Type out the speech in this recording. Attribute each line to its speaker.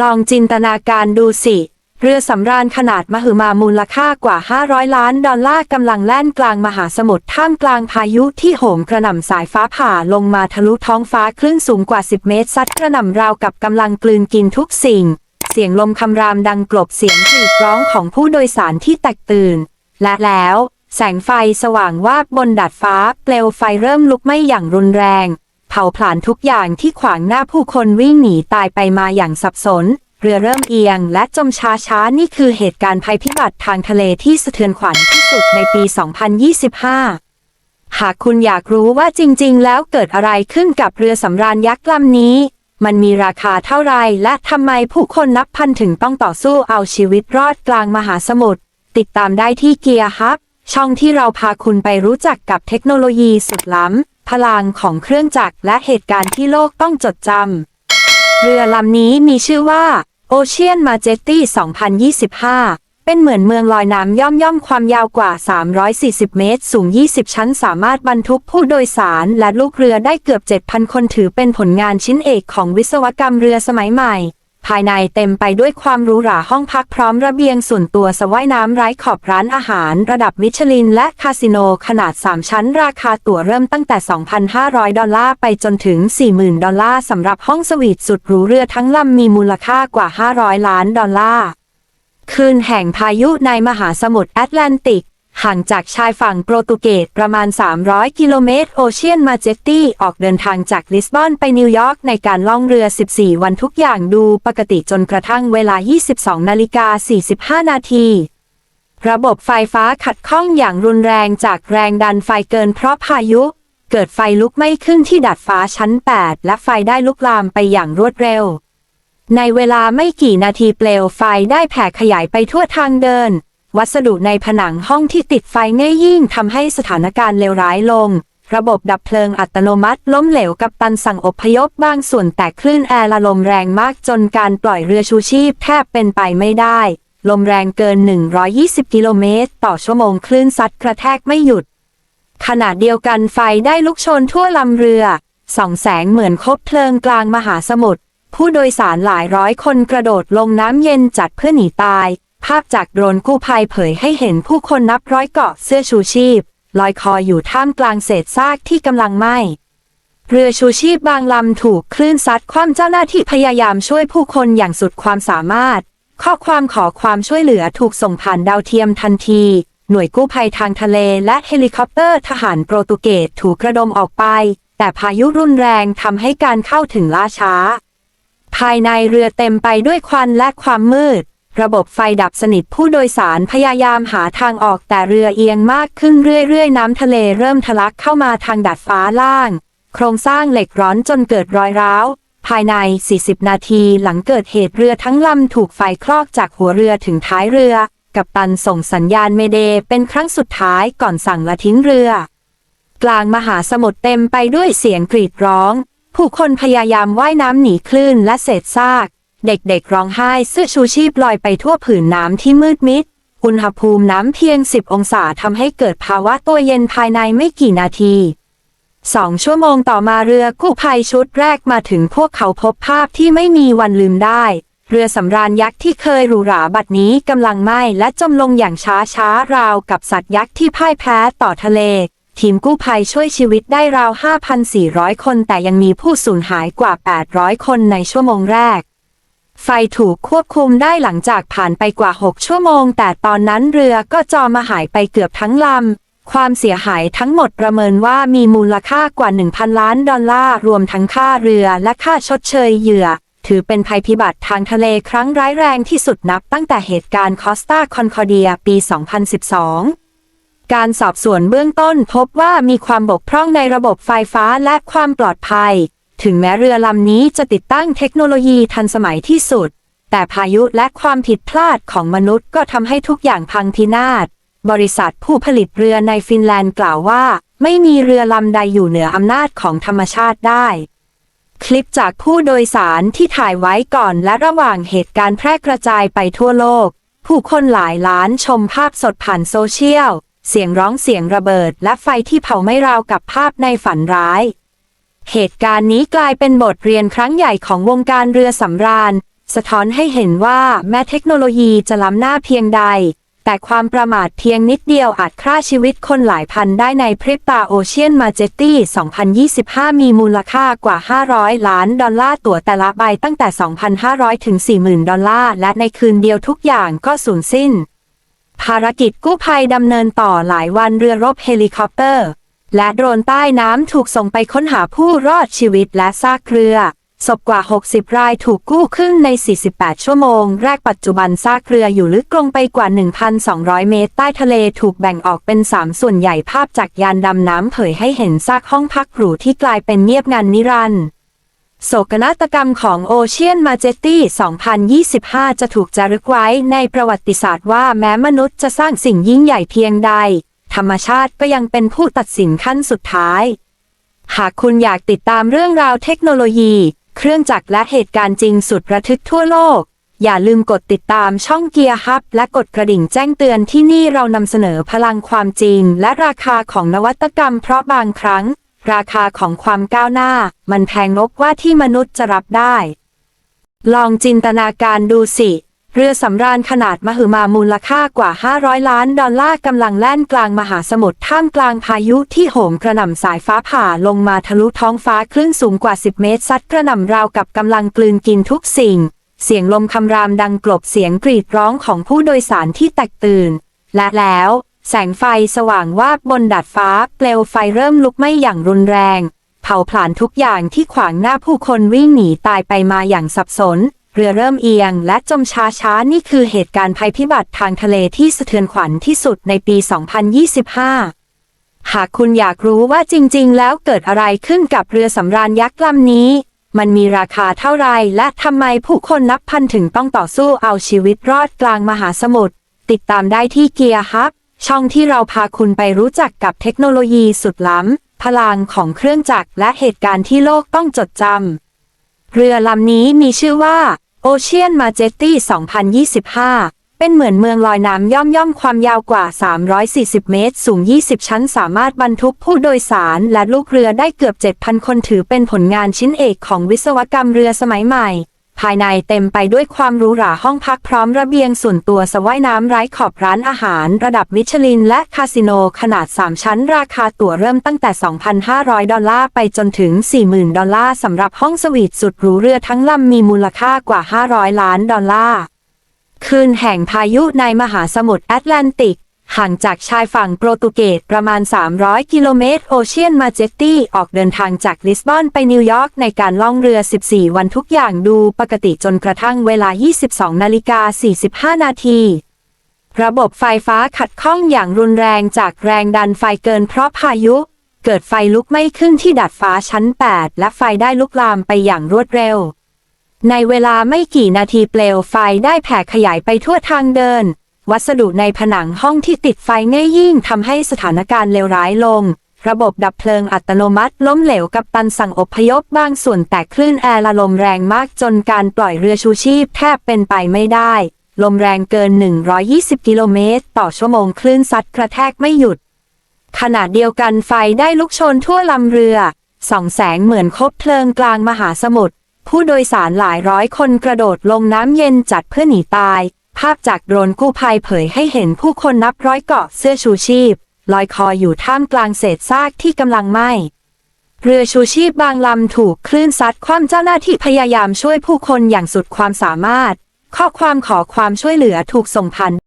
Speaker 1: ลองจินตนาการดูสิ เรือสำราญขนาดมหึมามูลค่ากว่า 500 ล้านดอลลาร์กำลังแล่นกลางมหาสมุทรท่ามกลางพายุที่โหมกระหน่ำสายฟ้าผ่าลงมาทะลุท้องฟ้าคลื่นสูงกว่า 10 เมตร ซัดกระหน่ำราวกับกำลังกลืนกินทุกสิ่ง เสียงลมคำรามดังกลบเสียงกรีดร้องของผู้โดยสารที่แตกตื่น และแล้ว แสงไฟสว่างวาบบนดาดฟ้า เปลวไฟเริ่มลุกไหม้อย่างรุนแรง ผาผลาญทุกอย่างที่ขวางหน้าผู้คนวิ่งหนีตายไปมาอย่างสับสน เรือเริ่มเอียงและจมช้าช้านี่คือเหตุการณ์ภัยพิบัติทางทะเลที่สะเทือนขวัญที่สุดในปี 2025 หากคุณอยากรู้ว่าจริง ๆ แล้วเกิดอะไรขึ้นกับเรือสำราญยักษ์ลำนี้ มันมีราคาเท่าไรและทำไมผู้คนนับพันถึงต้องต่อสู้เอาชีวิตรอดกลางมหาสมุทรติดตามได้ที่เกียร์ฮับช่องที่เราพาคุณไปรู้จักกับเทคโนโลยีสุดล้ำ พลังของเครื่องจักรและเหตุการณ์ที่โลกต้องจดจำ เรือลำนี้มีชื่อว่า Ocean Majesty 2025 เป็นเหมือนเมืองลอยน้ำย่อมย่อมความยาวกว่า 340 เมตร สูง 20 ชั้นสามารถบรรทุกผู้โดยสารและลูกเรือได้เกือบ 7,000 คนถือเป็นผลงานชิ้นเอกของวิศวกรรมเรือสมัยใหม่ ภายในเต็มไปด้วยความหรูหราห้องพักพร้อมระเบียงส่วนตัวสระว่ายน้ำไร้ขอบร้านอาหาร ระดับมิชลิน และคาสิโนขนาด 3 ชั้น ราคาตั๋วเริ่มตั้งแต่ 2,500 ดอลลาร์ไปจนถึง 40,000 ดอลลาร์สำหรับห้องสวีทสุดหรูเรือทั้งลำมีมูลค่ากว่า 500 ล้านดอลลาร์คืนแห่งพายุในมหาสมุทรแอตแลนติก ห่างจากชายฝั่งโปรตุเกสประมาณ 300 กิโลเมตร โอเชียนมาเจตตี้ออกเดินทางจากลิสบอนไปนิวยอร์กในการล่องเรือ 14 วันทุกอย่างดูปกติจนกระทั่งเวลา 22 นาฬิกา 45 นาทีระบบไฟฟ้าขัดข้องอย่างรุนแรงจากแรงดันไฟเกินเพราะพายุ เกิดไฟลุกไหม้ขึ้นที่ดาดฟ้าชั้น 8 และไฟได้ลุกลามไปอย่างรวดเร็ว ในเวลาไม่กี่นาทีเปลวไฟได้แผ่ขยายไปทั่วทางเดิน วัสดุในผนังห้องที่ติดไฟง่ายยิ่งทำให้สถานการณ์เลวร้ายลง ระบบดับเพลิงอัตโนมัติล้มเหลวกับตันสั่งอพยพบางส่วนแต่คลื่นแอร์ละลมแรงมากจนการปล่อยเรือชูชีพแทบเป็นไปไม่ได้ ลมแรงเกิน 120 กิโลเมตร ต่อชั่วโมงคลื่นซัดกระแทกไม่หยุด ขณะเดียวกันไฟได้ลุกโชนทั่วลำเรือส่องแสงเหมือนคบเพลิงกลางมหาสมุทรผู้โดยสารหลายร้อยคนกระโดดลงน้ำเย็นจัดเพื่อหนีตาย ภาพจากโดรนกู้ภัยเผยให้เห็นผู้คนนับร้อยเกาะเสื้อชูชีพ ลอยคออยู่ท่ามกลางเศษซากที่กำลังไหม้ เรือชูชีพบางลำถูกคลื่นซัดคว่ำเจ้าหน้าที่พยายามช่วยผู้คนอย่างสุดความสามารถ ข้อความขอความช่วยเหลือถูกส่งผ่านดาวเทียมทันที หน่วยกู้ภัยทางทะเลและเฮลิคอปเตอร์ทหารโปรตุเกสถูกกระดมออกไป แต่พายุรุนแรงทำให้การเข้าถึงล่าช้า ภายในเรือเต็มไปด้วยควันและความมืด ระบบไฟดับสนิทผู้โดยสารพยายามหาทางออกแต่เรือเอียงมากขึ้นเรื่อยๆ น้ำทะเลเริ่มทะลักเข้ามาทางดาดฟ้าล่าง โครงสร้างเหล็กร้อนจนเกิดรอยร้าว ภายใน 40 นาทีหลังเกิดเหตุเรือทั้งลำถูกไฟคลอกจากหัวเรือถึงท้ายเรือ กับตันส่งสัญญาณเมเดเป็นครั้งสุดท้ายก่อนสั่งละทิ้งเรือ กลางมหาสมุทรเต็มไปด้วยเสียงกรีดร้อง ผู้คนพยายามว่ายน้ำหนีคลื่นและเศษซาก เด็กๆร้องไห้เสื้อชูชีพลอยไปทั่วผืนน้ำที่มืดมิด อุณหภูมิน้ำเพียง 10 องศาทำให้เกิดภาวะตัวเย็นภายในไม่กี่นาที สองชั่วโมงต่อมาเรือกู้ภัยชุดแรกมาถึงพวกเขาพบภาพที่ไม่มีวันลืมได้ เรือสำราญยักษ์ที่เคยหรูหราบัดนี้กำลังไหม้และจมลงอย่างช้าช้าราวกับสัตว์ยักษ์ที่พ่ายแพ้ต่อทะเลทีมกู้ภัยช่วยชีวิตได้ราว 5,400 คน แต่ยังมีผู้สูญหายกว่า 800 คนในชั่วโมงแรก ไฟถูกควบคุมได้หลังจากผ่านไปกว่า 6 ชั่วโมง แต่ตอนนั้นเรือก็จอมาหายไปเกือบทั้งลำ ความเสียหายทั้งหมดประเมินว่ามีมูลค่ากว่า 1,000 ล้านดอลลาร์ รวมทั้งค่าเรือและค่าชดเชยเหยื่อ ถือเป็นภัยพิบัติทางทะเลครั้งร้ายแรงที่สุดนับตั้งแต่เหตุการณ์คอสตาคอนคอเดียปี 2012การสอบสวนเบื้องต้นพบว่ามีความบกพร่องในระบบไฟฟ้าและความปลอดภัย ถึงแม้เรือลำนี้จะติดตั้งเทคโนโลยีทันสมัยที่สุด แต่พายุและความผิดพลาดของมนุษย์ก็ทำให้ทุกอย่างพังพินาศ บริษัทผู้ผลิตเรือในฟินแลนด์กล่าวว่า ไม่มีเรือลำใดอยู่เหนืออำนาจของธรรมชาติได้ คลิปจากผู้โดยสารที่ถ่ายไว้ก่อนและระหว่างเหตุการณ์แพร่กระจายไปทั่วโลก ผู้คนหลายล้านชมภาพสดผ่านโซเชียล เสียงร้องเสียงระเบิดและไฟที่เผาไม่ราวกับภาพในฝันร้าย เหตุการณ์นี้กลายเป็นบทเรียนครั้งใหญ่ของวงการเรือสำราญ สะท้อนให้เห็นว่าแม้เทคโนโลยีจะล้ำหน้าเพียงใด แต่ความประมาทเพียงนิดเดียวอาจฆ่าชีวิตคนหลายพันได้ในพริบตาโอเชียนมาเจตตี้ 2025 มีมูลค่ากว่า 500 ล้านดอลลาร์ตั๋วแต่ละใบตั้งแต่ 2,500 ถึง 40,000 ดอลลาร์ และในคืนเดียวทุกอย่างก็สูญสิ้น ภารกิจกู้ภัยดำเนินต่อหลายวันเรือรบเฮลิคอปเตอร์ และโดรนใต้น้ำถูกส่งไปค้นหาผู้รอดชีวิตและซากเรือศพกว่า 60 รายถูกกู้ขึ้นใน 48 ชั่วโมง แรกปัจจุบันซากเรืออยู่ลึกลงไปกว่า 1,200 เมตร ใต้ทะเลถูกแบ่งออกเป็น 3 ส่วนใหญ่ภาพจากยานดำน้ำเผยให้เห็นซากห้องพักหรูที่กลายเป็นเงียบงันนิรันดร์โศกนาฏกรรมของโอเชียนมาเจตตี้ 2025 จะถูกจารึกไว้ในประวัติศาสตร์ว่าแม้มนุษย์จะสร้างสิ่งยิ่งใหญ่เพียงใด ธรรมชาติก็ยังเป็นผู้ตัดสินขั้นสุดท้าย หากคุณอยากติดตามเรื่องราวเทคโนโลยี เครื่องจักรและเหตุการณ์จริงสุดระทึกทั่วโลก อย่าลืมกดติดตามช่องเกียร์ฮับและกดกระดิ่งแจ้งเตือนที่นี่เรานำเสนอพลังความจริง และราคาของนวัตกรรมเพราะบางครั้ง ราคาของความก้าวหน้า มันแพงนกว่าที่มนุษย์จะรับได้ ลองจินตนาการดูสิ เรือสำราญขนาดมหึมามูลค่ากว่า 500 ล้านดอลลาร์กำลังแล่นกลางมหาสมุทรท่ามกลางพายุที่โหมกระหน่ำสายฟ้าผ่าลงมาทะลุท้องฟ้าคลื่นสูงกว่า 10 เมตร ซัดกระหน่ำราวกับกำลังกลืนกินทุกสิ่ง เสียงลมคำรามดังกลบเสียงกรีดร้องของผู้โดยสารที่แตกตื่น และแล้ว แสงไฟสว่างวาบบนดาดฟ้า เปลวไฟเริ่มลุกไหม้อย่างรุนแรง เผาผลาญทุกอย่างที่ขวางหน้าผู้คนวิ่งหนีตายไปมาอย่างสับสน เรือเริ่มเอียงและจมช้าช้าๆ นี่คือเหตุการณ์ภัยพิบัติทางทะเลที่สะเทือนขวัญที่สุดในปี 2025 หากคุณอยากรู้ว่าจริงๆ แล้วเกิดอะไรขึ้นกับเรือสำราญยักษ์ลำนี้ มันมีราคาเท่าไรและทำไมผู้คนนับพันถึงต้องต่อสู้เอาชีวิตรอดกลางมหาสมุทร ติดตามได้ที่เกียร์ฮับ ช่องที่เราพาคุณไปรู้จักกับเทคโนโลยีสุดล้ำ พลังของเครื่องจักรและเหตุการณ์ที่โลกต้องจดจำ เรือลำนี้มีชื่อว่า โอเชียนมาเจตตี้ 2025 เป็นเหมือนเมืองลอยน้ำย่อมย่อมความยาวกว่า 340 เมตร สูง 20 ชั้นสามารถบรรทุกผู้โดยสารและลูกเรือได้เกือบ 7,000 คนถือเป็นผลงานชิ้นเอกของวิศวกรรมเรือสมัยใหม่ ภายในเต็มไปด้วยความหรูหราห้องพักพร้อมระเบียงส่วนตัวสระว่ายน้ำไร้ขอบร้านอาหาร ระดับมิชลิน และคาสิโนขนาด 3 ชั้น ราคาตั๋วเริ่มตั้งแต่ 2,500 ดอลลาร์ไปจนถึง 40,000 ดอลลาร์สำหรับห้องสวีทสุดหรูเรือทั้งลำมีมูลค่ากว่า 500 ล้านดอลลาร์คืนแห่งพายุในมหาสมุทรแอตแลนติก ห่างจากชายฝั่งโปรตุเกสประมาณ 300 กิโลเมตร โอเชียนมาเจตตี้ออกเดินทางจากลิสบอนไปนิวยอร์กในการล่องเรือ 14 วันทุกอย่างดูปกติจนกระทั่งเวลา 22 นาฬิกา 45 นาทีระบบไฟฟ้าขัดข้องอย่างรุนแรงจากแรงดันไฟเกินเพราะพายุ เกิดไฟลุกไหม้ขึ้นที่ดาดฟ้าชั้น 8 และไฟได้ลุกลามไปอย่างรวดเร็ว ในเวลาไม่กี่นาทีเปลวไฟได้แผ่ขยายไปทั่วทางเดิน วัสดุในผนังห้องที่ติดไฟง่ายยิ่งทำให้สถานการณ์เลวร้ายลง ระบบดับเพลิงอัตโนมัติล้มเหลวกับตันสั่งอพยพบางส่วนแต่คลื่นแอร์ละลมแรงมากจนการปล่อยเรือชูชีพแทบเป็นไปไม่ได้ ลมแรงเกิน 120 กิโลเมตร ต่อชั่วโมงคลื่นซัดกระแทกไม่หยุด ขณะเดียวกันไฟได้ลุกโชนทั่วลำเรือส่องแสงเหมือนคบเพลิงกลางมหาสมุทรผู้โดยสารหลายร้อยคนกระโดดลงน้ำเย็นจัดเพื่อหนีตาย ภาพจากโดรนกู้ภัยเผยให้เห็นผู้คนนับร้อยเกาะเสื้อชูชีพ ลอยคออยู่ท่ามกลางเศษซากที่กำลังไหม้เรือชูชีพบางลำถูกคลื่นซัดคว่ำเจ้าหน้าที่พยายามช่วยผู้คนอย่างสุดความสามารถ ข้อความขอความช่วยเหลือถูกส่งผ่าน